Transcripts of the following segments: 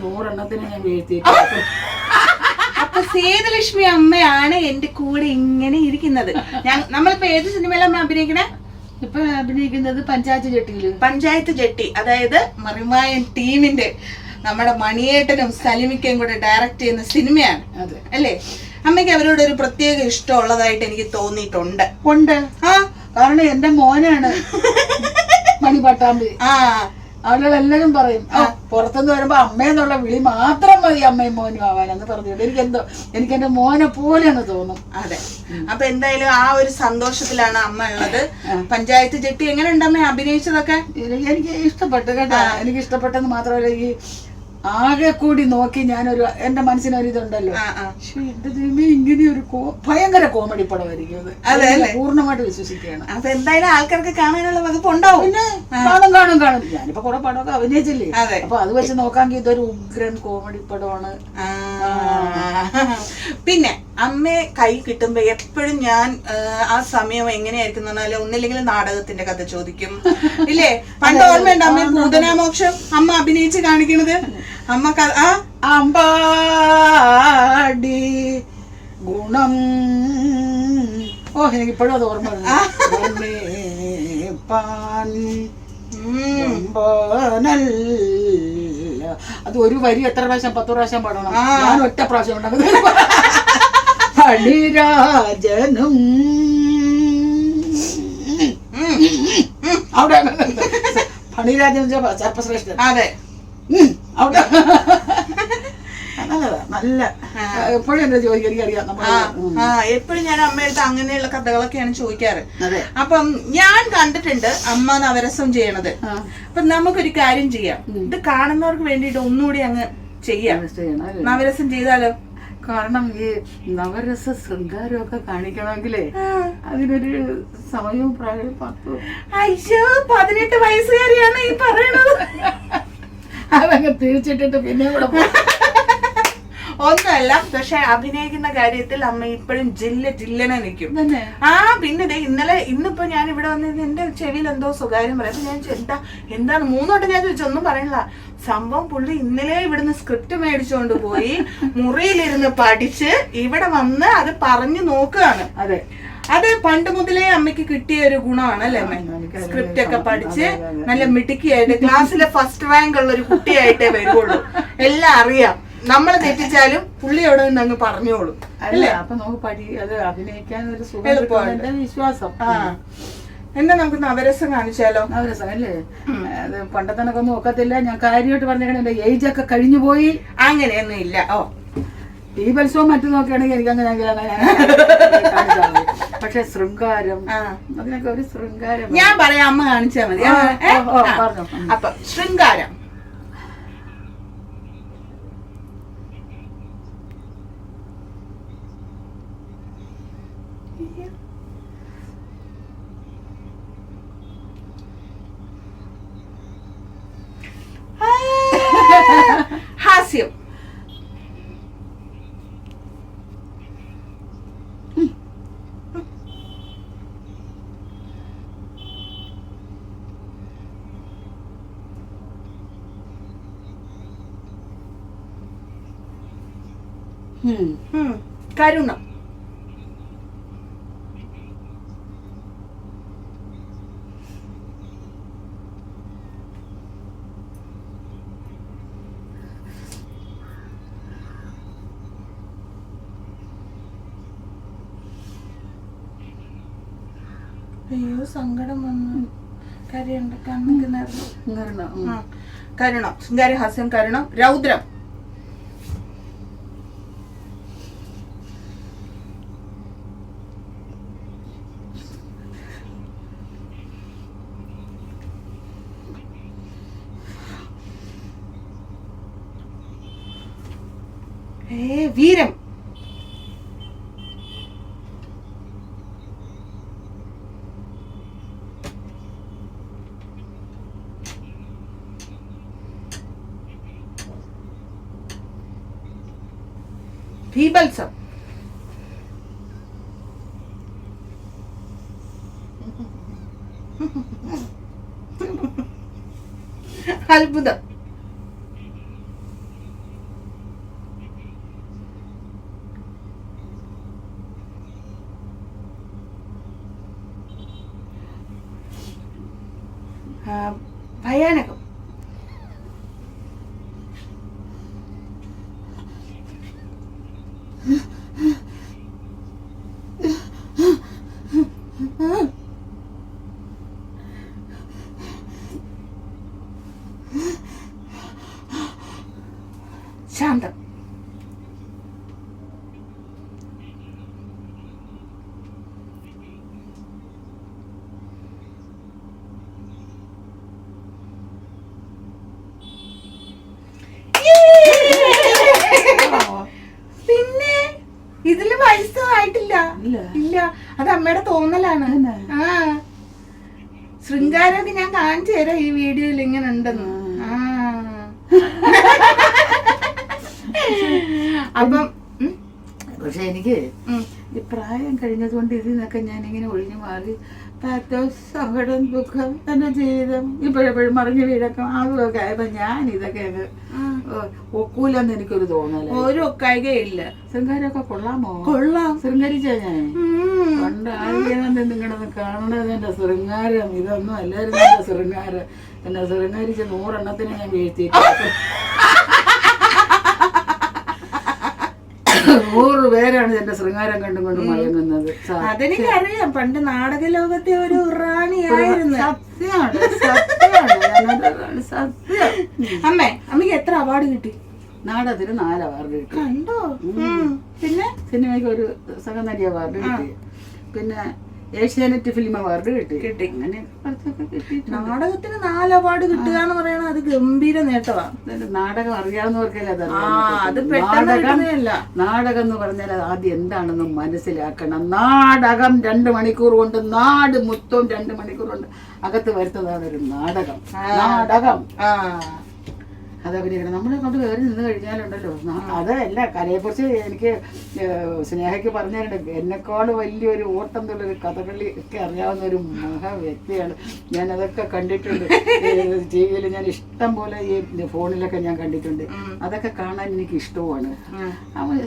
നൂറെണ്ണത്തിന് ഞാൻ വീഴ്ത്തിയിട്ട് അപ്പൊ സേതുലക്ഷ്മി അമ്മയാണ് എന്റെ കൂടെ ഇങ്ങനെ ഇരിക്കുന്നത്. ഞാൻ നമ്മളിപ്പോ ഏത് സിനിമയിലാണ് അമ്മ അഭിനയിക്കണേ? ഇപ്പൊ അഭിനയിക്കുന്നത് പഞ്ചായത്ത് ജെട്ടിയിൽ പഞ്ചായത്ത് ജെട്ടി. അതായത് മറിമായൻ ടീമിന്റെ നമ്മുടെ മണിയേട്ടനും സലിമിക്കയും കൂടെ ഡയറക്റ്റ് ചെയ്യുന്ന സിനിമയാണ് അല്ലേ? അമ്മയ്ക്ക് അവരോട് ഒരു പ്രത്യേക ഇഷ്ടം ഉള്ളതായിട്ട് എനിക്ക് തോന്നിയിട്ടുണ്ട്. ഉണ്ട്. ആ. കാരണം എന്റെ മോനാണ് മണിപട്ടാമ്പി ആ. എല്ലാരും പറയും "ആ, പുറത്തുനിന്ന് വരുമ്പോ അമ്മയെന്നുള്ള വിളി മാത്രം മതി അമ്മയും മോനും ആവാനെന്ന് പറഞ്ഞിട്ട് എനിക്ക് എന്തോ എനിക്ക് എന്റെ മോനെ പോലെയാണ് തോന്നും. അതെ. അപ്പൊ എന്തായാലും ആ ഒരു സന്തോഷത്തിലാണ് അമ്മ ഉള്ളത്. പഞ്ചായത്ത് ജെട്ടി എങ്ങനെ ഉണ്ടമ്മ അഭിനയിച്ചതൊക്കെ? എനിക്ക് എനിക്ക് ഇഷ്ടപ്പെട്ടു കേട്ടോ. എനിക്ക് ഇഷ്ടപ്പെട്ടെന്ന് മാത്രമല്ല ഈ ആകെ കൂടി നോക്കി ഞാനൊരു എന്റെ മനസ്സിനൊരു ഇതുണ്ടല്ലോ ആ. ആ എന്റെ ദൈവമേ ഇങ്ങനെ ഒരു ഭയങ്കര കോമഡി പടമായിരിക്കും അത്. അതെ, ഞാൻ പൂർണമായിട്ട് വിശ്വസിക്കുകയാണ്. അപ്പൊ എന്തായാലും ആൾക്കാർക്ക് കാണാനുള്ള വകുപ്പ് ഉണ്ടാവും. പിന്നെ കാണും കാണും കാണും. ഞാനിപ്പോ കുറെ പടമൊക്കെ അഭിനയിച്ചില്ലേ. അപ്പൊ അത് വെച്ച് നോക്കാമെങ്കിൽ ഇതൊരു ഉഗ്രൻ കോമഡി പടമാണ്. പിന്നെ അമ്മയെ കൈ കിട്ടുമ്പോ എപ്പോഴും ഞാൻ ആ, സമയം എങ്ങനെയായിരിക്കും എന്ന് പറഞ്ഞാൽ ഒന്നില്ലെങ്കിൽ നാടകത്തിന്റെ കഥ ചോദിക്കും. ഇല്ലേ? പണ്ട് ഓർമ്മയുണ്ട് അമ്മ ഭൂതനാമോക്ഷം? അമ്മ അഭിനയിച്ച് കാണിക്കണത്? അമ്മ ആ? അമ്പാടി ഗുണം. ഓ എനിക്ക് ഇപ്പോഴും അത് ഓർമ്മ അത് ഒരു വരി എത്ര പ്രാവശ്യം പത്ത് പ്രാവശ്യം പാടണം. ഞാൻ ഒറ്റ പ്രാവശ്യം ഉണ്ടാക്കുന്നത് പണിരാജനും ഉം. അവിടെ. പണിരാജൻ സർപ്പശ്രേഷ്ഠൻ. അതെ. അവിടെ. നല്ലതാ നല്ല. എപ്പോഴും എന്നെ ചോദിക്കും എനിക്കറിയാം എപ്പോഴും ഞാൻ അമ്മയടുത്ത് അങ്ങനെയുള്ള കഥകളൊക്കെയാണ് ചോദിക്കാറ്. അപ്പം ഞാൻ കണ്ടിട്ടുണ്ട് അമ്മ നവരസം ചെയ്യണത്. അപ്പൊ നമുക്കൊരു കാര്യം ചെയ്യാം. ഇത് കാണുന്നവർക്ക് വേണ്ടിയിട്ട് ഒന്നുകൂടി അങ്ങ് ചെയ്യാം? നവരസം ചെയ്താലോ? കാരണം ഈ നവരസ ശൃംഗാരമൊക്കെ കാണിക്കണമെങ്കിലേ അതിനൊരു സമയവും പ്രായം പത്തു. അയ്യോ പതിനെട്ട് വയസ്സുകാരിയാണ് ഈ പറയണത്. അതങ്ങ് തിരിച്ചിട്ടിട്ട് പിന്നെ കൂടെ പോ- ഒന്നുമല്ല പക്ഷെ അഭിനയിക്കുന്ന കാര്യത്തിൽ അമ്മ ഇപ്പോഴും ജില്ല ജില്ലനെ നിൽക്കും. ആ പിന്നെ ഇന്നലെ ഇന്നിപ്പോ ഞാൻ ഇവിടെ വന്നിരുന്ന എന്റെ ചെവിയിൽ എന്തോ സ്വകാര്യം പറയാം. ഞാൻ എന്താ എന്താണ്? മൂന്നോട്ട് ഞാൻ ചോദിച്ചു ഒന്നും പറയണില്ല. സംഭവം പുള്ളി ഇന്നലെ ഇവിടുന്ന് സ്ക്രിപ്റ്റ് മേടിച്ചുകൊണ്ട് പോയി മുറിയിലിരുന്ന് പഠിച്ച് ഇവിടെ വന്ന് അത് പറഞ്ഞു നോക്കുകയാണ്. അതെ. അത് പണ്ട് മുതലേ അമ്മയ്ക്ക് കിട്ടിയ ഒരു ഗുണമാണ് അല്ലേ അമ്മ? സ്ക്രിപ്റ്റ് ഒക്കെ പഠിച്ച്. നല്ല മിടുക്കിയായിട്ട് ക്ലാസ്സിലെ ഫസ്റ്റ് റാങ്ക് ഉള്ള ഒരു കുട്ടിയായിട്ടേ വരുള്ളൂ എല്ലാം അറിയാം. നമ്മൾ തെറ്റിച്ചാലും പുള്ളി അവിടെ നിന്ന് അങ്ങ് പറഞ്ഞോളും. അല്ലേ അപ്പൊ നമുക്ക് പരി അത് അഭിനയിക്കാൻ ഒരു സുഖം. വിശ്വാസം. ആ. എന്നാ നമുക്ക് നവരസം കാണിച്ചാലോ? നവരസം അല്ലേ? അത് പണ്ടത്തനക്കൊന്നും ഒക്കത്തില്ല. ഞാൻ കാര്യമായിട്ട് പറഞ്ഞേക്കണേ എന്റെ ഏജ് ഒക്കെ കഴിഞ്ഞു പോയി. അങ്ങനെയൊന്നും ഇല്ല. ഓ. ഈ മത്സവം മറ്റു നോക്കുകയാണെങ്കിൽ എനിക്ക് അങ്ങനെ പക്ഷെ ശൃംഗാരം ആ. അതിനൊക്കെ ഒരു ശൃംഗാരം ഞാൻ പറയാം അമ്മ കാണിച്ചാൽ മതി. അപ്പൊ ഏ? ഓ, ഓ, ആ. പറഞ്ഞോ. ഉം. അപ്പൊ ശൃംഗാരം ആ, ഹാസ്യം അയ്യോ സങ്കടം വന്നു. കരയുണ്ട് കണ്ണൊക്കെ നിറഞ്ഞു. കരുണം ശൃംഗാര ഹാസ്യം കരുണം രൗദ്രം. ഏ വീരം. ഭീബത്സം അത്ഭുതം. Yeah. ഇതിൽ വയസ്സായിട്ടില്ല. ഇല്ല. ഇല്ല. അത് അമ്മയുടെ തോന്നലാണ്. തന്നെ? ആ. ശൃംഗാരമൊക്കെ ഞാൻ കാണിച്ചു തരാം ഈ വീഡിയോയിൽ ഇങ്ങനെ ഉണ്ടെന്ന്. ആ. അപ്പം പക്ഷെ എനിക്ക് ഈ പ്രായം കഴിഞ്ഞതുകൊണ്ട് ഇതിൽ നിന്നൊക്കെ ഞാൻ ഇങ്ങനെ ഒഴിഞ്ഞു മാറി. പാത്തോസ് സങ്കടം ദുഃഖം എന്റെ ജീവിതം ഇപ്പോഴെപ്പോഴും മറിഞ്ഞു വീടൊക്കെ ആളുകളൊക്കെ ആയപ്പോ ഞാൻ ഇതൊക്കെ അങ്ങ് ഒക്കൂലെന്ന് എനിക്കൊരു തോന്നല ഒരു ഒക്കായികയില്ല ശൃംഗാരമൊക്കെ കൊള്ളാമോ? കൊള്ളാം. ശൃംഗരിച്ച ഞാൻ. പണ്ട് ആദ്യം നിങ്ങളൊന്ന് കാണണത് എന്റെ ശൃംഗാരം. ഇതൊന്നും അല്ലായിരുന്നു എന്റെ ശൃംഗാരം. എന്നെ ശൃംഗരിച്ച് നൂറെണ്ണത്തിന് ഞാൻ വീഴ്ത്തി നൂറ് പേരാണ് എന്റെ ശൃംഗാരം കണ്ടും കൊണ്ട് മയങ്ങുന്നത്. അതെനിക്കറിയാം. പണ്ട് നാടക ലോകത്തെ ഒരു റാണിയായിരുന്നു. സത്യമാണ് സത്യമാണ് സത്യം അമ്മേ അമ്മയ്ക്ക് എത്ര അവാർഡ് കിട്ടി? നാടകത്തിന് നാല് അവാർഡ് കിട്ടി. കണ്ടോ? പിന്നെ? സിനിമയ്ക്ക് ഒരു സഹനടി അവാർഡ് കിട്ടി. പിന്നെ ഏഷ്യാനെറ്റ് ഫിലിം അവാർഡ് കിട്ടി. കിട്ടി. അങ്ങനെ കുറച്ചൊക്കെ കിട്ടിയിട്ടുണ്ട്. നാടകത്തിന് നാല് അവാർഡ് കിട്ടുക എന്ന് പറയുന്നത് അത് ഗംഭീര നേട്ടമാണ് നാടകം അറിയാവുന്നവർക്കല്ലേ അത്? പറ്റത്തുള്ളൂ. നാടകം എന്ന് പറഞ്ഞാൽ അത് ആദ്യം എന്താണെന്ന് മനസ്സിലാക്കണം. നാടകം രണ്ട് മണിക്കൂർ കൊണ്ട് നാട് മൊത്തം രണ്ട് മണിക്കൂർ കൊണ്ട് അകത്ത് വരുത്തതാണ് ഒരു നാടകം. നാടകം. ആ. അത് അഭിനയിക്കണം നമ്മളെ കൊണ്ട് കയറി നിന്ന് കഴിഞ്ഞാലുണ്ടല്ലോ. അതല്ല കലയെക്കുറിച്ച് എനിക്ക് സ്നേഹയ്ക്ക് പറഞ്ഞിട്ടുണ്ട് എന്നെക്കാൾ വലിയൊരു ഓട്ടം എന്നുള്ളൊരു കഥകളി ഒക്കെ അറിയാവുന്ന ഒരു മഹാ വ്യക്തിയാണ്. ഞാൻ അതൊക്കെ കണ്ടിട്ടുണ്ട് ടി വിയിൽ ഞാൻ ഇഷ്ടം പോലെ ഈ ഫോണിലൊക്കെ ഞാൻ കണ്ടിട്ടുണ്ട്. അതൊക്കെ കാണാൻ എനിക്ക് ഇഷ്ടവുമാണ്.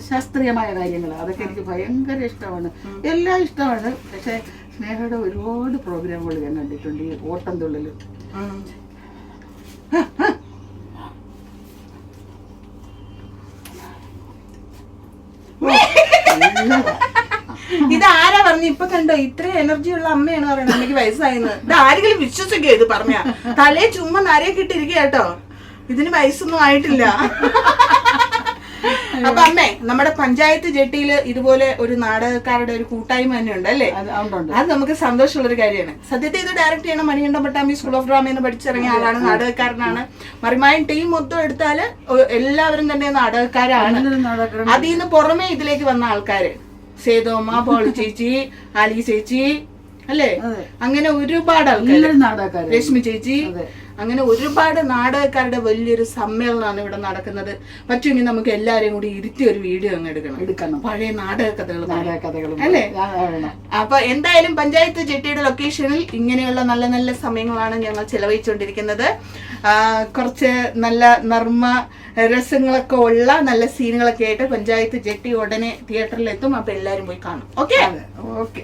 ശാസ്ത്രീയമായ കാര്യങ്ങൾ അതൊക്കെ എനിക്ക് ഭയങ്കര ഇഷ്ടമാണ്. എല്ലാം ഇഷ്ടമാണ്. പക്ഷേ സ്നേഹയുടെ ഒരുപാട് പ്രോഗ്രാമുകൾ ഞാൻ കണ്ടിട്ടുണ്ട്. ഈ ഓട്ടം തുള്ളൽ ഉം. ഇത് ആരാ പറഞ്ഞു? ഇപ്പൊ കണ്ടോ ഇത്രയും എനർജി ഉള്ള അമ്മയാണ് പറയുന്നത്. അമ്മയ്ക്ക് വയസ്സായെന്ന്. ഇത് ആരെങ്കിലും വിശ്വസിക്കോ ഇത് പറഞ്ഞ? തലേ ചുമ്മാ നരയെ ഇട്ടിരിക്കുക കേട്ടോ. ഇതിന് വയസ്സൊന്നും ആയിട്ടില്ല. അപ്പൊ അമ്മേ നമ്മുടെ പഞ്ചായത്ത് ജെട്ടിയിൽ ഇതുപോലെ ഒരു നാടകക്കാരുടെ ഒരു കൂട്ടായ്മ തന്നെ ഉണ്ട് അല്ലേ? അത് നമുക്ക് സന്തോഷമുള്ള ഒരു കാര്യമാണ്. സത്യത്തെ ഇത് ഡയറക്റ്റ് ചെയ്യണം Manikandan Pattambi school of drama എന്ന് പഠിച്ചിറങ്ങിയ ആളാണ് നാടകക്കാരനാണ്. മറിമായ ടീം മൊത്തം എടുത്താൽ എല്ലാവരും തന്നെ നാടകക്കാരാണ്. അതിൽ നിന്ന് പുറമെ ഇതിലേക്ക് വന്ന ആൾക്കാര് സേതോമ്മ പോളി ചേച്ചി ആലി ചേച്ചി അല്ലേ? അങ്ങനെ ഒരുപാട് ആൾക്കാർ രശ്മി ചേച്ചി. അങ്ങനെ ഒരുപാട് നാടകക്കാരുടെ വലിയൊരു സമ്മേളനമാണ് ഇവിടെ നടക്കുന്നത്. പറ്റുമെങ്കിൽ നമുക്ക് എല്ലാരെയും കൂടി ഇരുത്തി ഒരു വീഡിയോ അങ്ങ് എടുക്കണം. എടുക്കണം. പഴയ നാടക കഥകൾ നാടക അല്ലേ? അപ്പൊ എന്തായാലും പഞ്ചായത്ത് ജെട്ടിയുടെ ലൊക്കേഷനിൽ ഇങ്ങനെയുള്ള നല്ല നല്ല സമയങ്ങളാണ് ഞങ്ങൾ ചെലവഴിച്ചുകൊണ്ടിരിക്കുന്നത് കുറച്ച് നല്ല നർമ്മ രസങ്ങളൊക്കെ ഉള്ള നല്ല സീനുകളൊക്കെ ആയിട്ട് പഞ്ചായത്ത് ജെട്ടി ഉടനെ തിയേറ്ററിൽ എത്തും അപ്പൊ എല്ലാരും പോയി കാണും. Okay okay